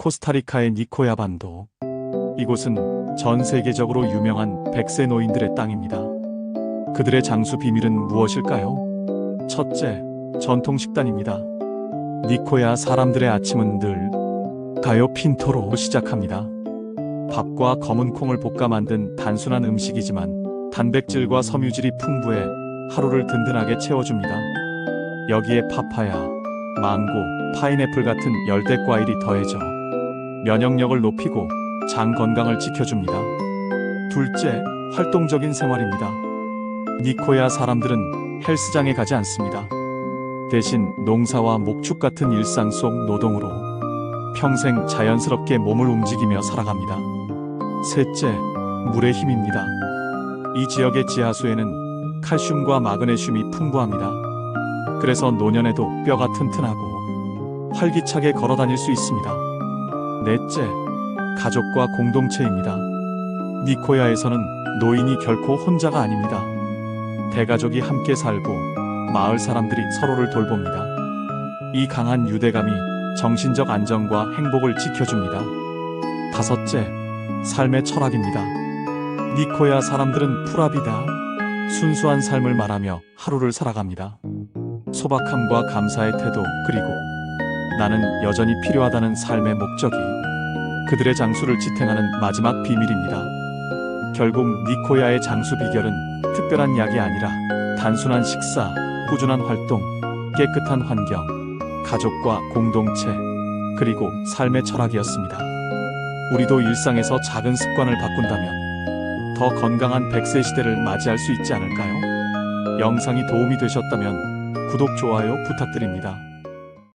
코스타리카의 니코야 반도. 이곳은 전 세계적으로 유명한 백세 노인들의 땅입니다. 그들의 장수 비밀은 무엇일까요? 첫째, 전통 식단입니다. 니코야 사람들의 아침은 늘 가요 핀토로 시작합니다. 밥과 검은 콩을 볶아 만든 단순한 음식이지만 단백질과 섬유질이 풍부해 하루를 든든하게 채워줍니다. 여기에 파파야, 망고, 파인애플 같은 열대 과일이 더해져 면역력을 높이고 장 건강을 지켜줍니다. 둘째, 활동적인 생활입니다. 니코야 사람들은 헬스장에 가지 않습니다. 대신 농사와 목축 같은 일상 속 노동으로 평생 자연스럽게 몸을 움직이며 살아갑니다. 셋째, 물의 힘입니다. 이 지역의 지하수에는 칼슘과 마그네슘이 풍부합니다. 그래서 노년에도 뼈가 튼튼하고 활기차게 걸어 다닐 수 있습니다. 넷째, 가족과 공동체입니다. 니코야에서는 노인이 결코 혼자가 아닙니다. 대가족이 함께 살고 마을 사람들이 서로를 돌봅니다. 이 강한 유대감이 정신적 안정과 행복을 지켜줍니다. 다섯째, 삶의 철학입니다. 니코야 사람들은 풀압이다. 순수한 삶을 말하며 하루를 살아갑니다. 소박함과 감사의 태도, 그리고 나는 여전히 필요하다는 삶의 목적이 그들의 장수를 지탱하는 마지막 비밀입니다. 결국 니코야의 장수 비결은 특별한 약이 아니라 단순한 식사, 꾸준한 활동, 깨끗한 환경, 가족과 공동체, 그리고 삶의 철학이었습니다. 우리도 일상에서 작은 습관을 바꾼다면 더 건강한 100세 시대를 맞이할 수 있지 않을까요? 영상이 도움이 되셨다면 구독, 좋아요 부탁드립니다.